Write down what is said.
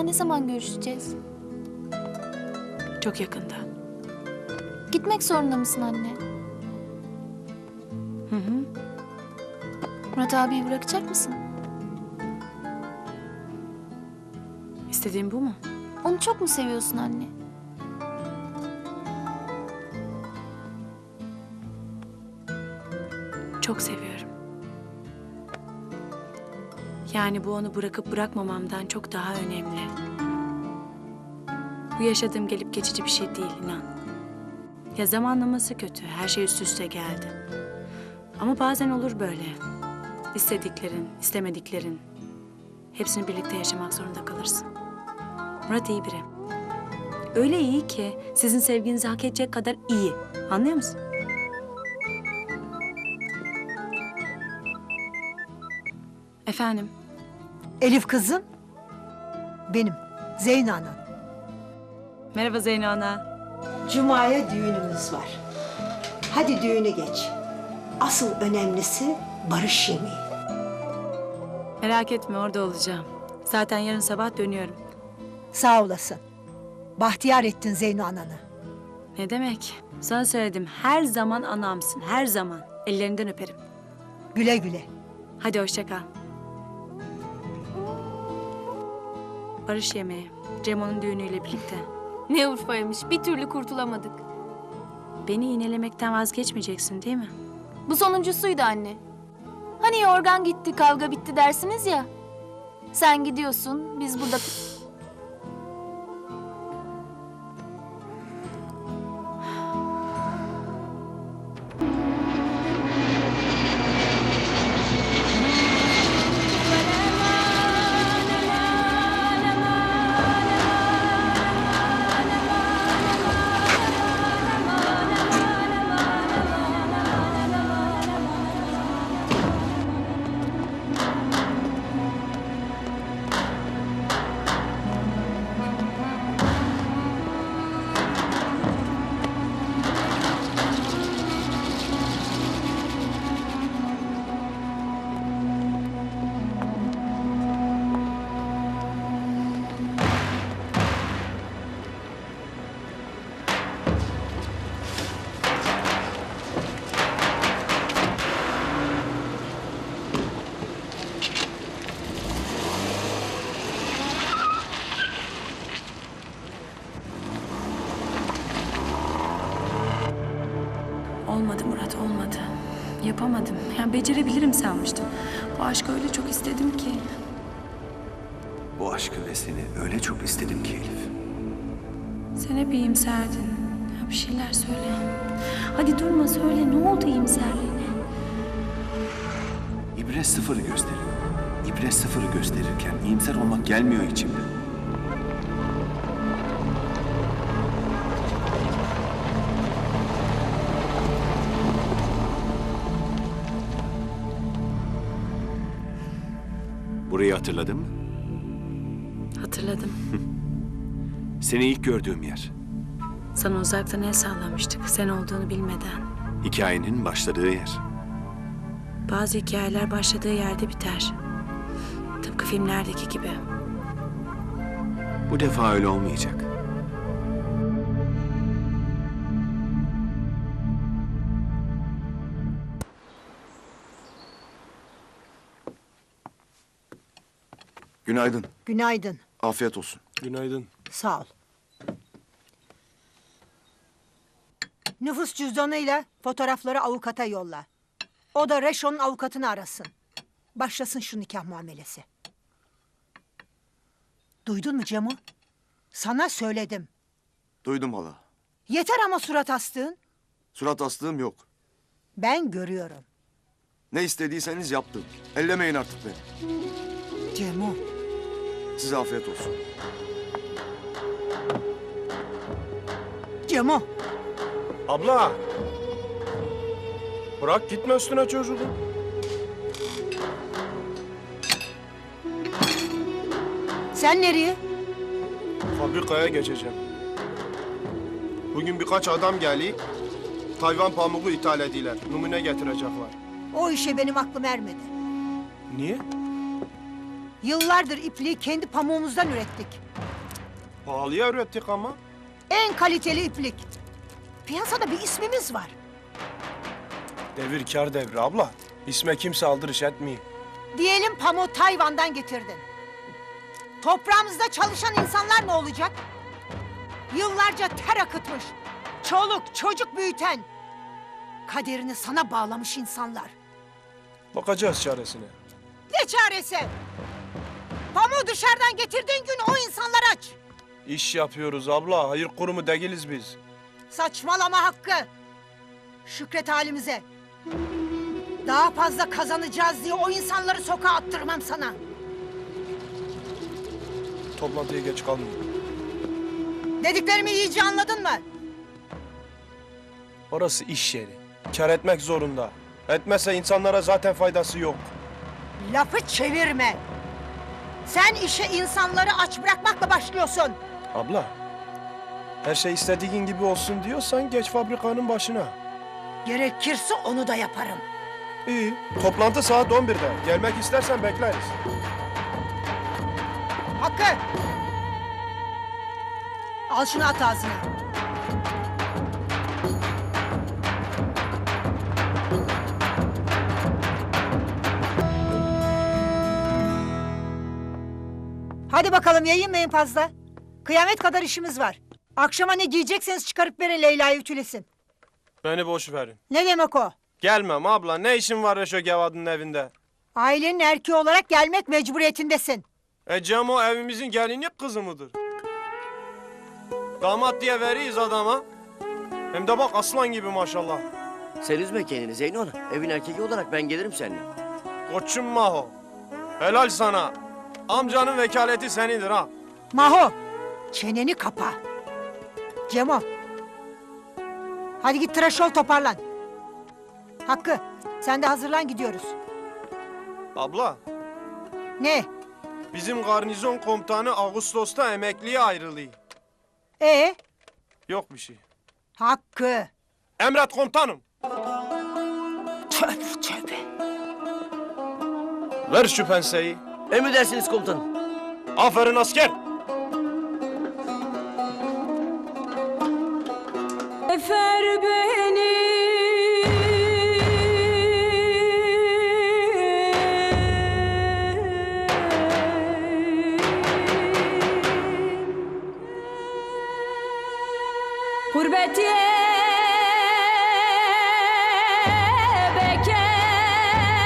daha ne zaman görüşeceğiz? Çok yakında. Gitmek zorunda mısın anne? Hı hı. Murat abiyi bırakacak mısın? İstediğin bu mu? Onu çok mu seviyorsun anne? Çok seviyorum. Yani bu onu bırakıp bırakmamamdan çok daha önemli. Bu yaşadığım gelip geçici bir şey değil inan. Ya zamanlaması kötü, her şey üst üste geldi. Ama bazen olur böyle. İstediklerin, istemediklerin. Hepsini birlikte yaşamak zorunda kalırsın. Murat iyi biri. Öyle iyi ki sizin sevginizi hak edecek kadar iyi. Anlıyor musun? Efendim? Elif kızım. Benim. Zeyno Ana. Merhaba Zeyno Ana. Cuma'ya düğünümüz var. Hadi düğünü geç. Asıl önemlisi barış yemeği. Merak etme orada olacağım. Zaten yarın sabah dönüyorum. Sağ olasın. Bahtiyar ettin Zeyno Anan'ı. Ne demek? Sana söyledim her zaman anamsın her zaman. Ellerinden öperim. Güle güle. Hadi hoşça kal. Barış yemeği. Cemo'nun düğünüyle birlikte. Ne Urfa'ymış bir türlü kurtulamadık. Beni iğnelemekten vazgeçmeyeceksin değil mi? Bu sonuncusuydu anne. Hani yorgan gitti kavga bitti dersiniz ya. Sen gidiyorsun biz burada... Olmadı Murat olmadı. Yapamadım. Yani becerebilirim sanmıştım. Bu aşkı öyle çok istedim ki. Bu aşkı ve seni öyle çok istedim ki Elif. Sen hep iyimserdin. Ya bir şeyler söyle. Hadi durma söyle. Ne oldu iyimserliğine? İbre sıfırı gösteriyor. İbre sıfırı gösterirken iyimser olmak gelmiyor içimden. Burayı hatırladın mı? Hatırladım. Seni ilk gördüğüm yer. Sana uzaktan el sallamıştık. Sen olduğunu bilmeden. Hikayenin başladığı yer. Bazı hikayeler başladığı yerde biter. Tıpkı filmlerdeki gibi. Bu defa öyle olmayacak. Günaydın. Günaydın. Afiyet olsun. Günaydın. Sağ ol. Nüfus cüzdanıyla fotoğrafları avukata yolla. O da Reşo'nun avukatını arasın. Başlasın şu nikah muamelesi. Duydun mu Cemo? Sana söyledim. Duydum hala. Yeter ama surat astığın. Surat astığım yok. Ben görüyorum. Ne istediyseniz yaptım. Ellemeyin artık beni. Cemo. Size afiyet olsun. Cemo. Abla! Bırak gitme üstüne çocuğu. Sen nereye? Fabrikaya geçeceğim. Bugün birkaç adam geldi. Tayvan pamuğu ithal ediler. Numune getirecekler. O işe benim aklım ermedi. Niye? Yıllardır ipliği kendi pamuğumuzdan ürettik. Pahalıya ürettik ama. En kaliteli iplik. Piyasada bir ismimiz var. Devir kar devri abla. İsme kimse aldırış etmiyor. Diyelim pamuğu Tayvan'dan getirdin. Toprağımızda çalışan insanlar ne olacak? Yıllarca ter akıtmış, çoluk çocuk büyüten, kaderini sana bağlamış insanlar. Bakacağız çaresine. Ne çaresi? Pamuğu dışarıdan getirdiğin gün o insanlar aç. İş yapıyoruz abla. Hayır kurumu değiliz biz. Saçmalama Hakkı. Şükret halimize. Daha fazla kazanacağız diye o insanları sokağa attırmam sana. Toplantıya geç kalmayın. Dediklerimi iyice anladın mı? Orası iş yeri. Kar etmek zorunda. Etmezse insanlara zaten faydası yok. Lafı çevirme. Sen işe insanları aç bırakmakla başlıyorsun. Abla, her şey istediğin gibi olsun diyorsan geç fabrikanın başına. Gerekirse onu da yaparım. İyi. Toplantı saat 11'de. Gelmek istersen bekleriz. Hakkı! Al şunu at ağzına. Hadi bakalım yayınmayın fazla. Kıyamet kadar işimiz var. Akşama ne giyecekseniz çıkarıp verin Leyla'yı ütülesin. Beni boş verin. Ne demek o? Gelmem abla. Ne işin var Reşo Gevad'ın evinde? Ailenin erkeği olarak gelmek mecburiyetindesin. E Cemo evimizin gelini kızı mıdır? Damat diye veriyiz adama. Hem de bak aslan gibi maşallah. Sen üzme kendini Zeyno. Evin erkeği olarak ben gelirim seninle. Koçum Maho. Helal sana. Amcanın vekaleti senindir ha. Maho, çeneni kapa. Cemo. Hadi git tıraş ol toparlan. Hakkı, sen de hazırlan gidiyoruz. Abla, Ne? bizim garnizon komutanı Ağustos'ta emekliye ayrılıyor. Ee? Yok bir şey. Hakkı. Emret komutanım. Tövbe tövbe. Ver şu penseyi. Emredersiniz komutanım. Aferin asker.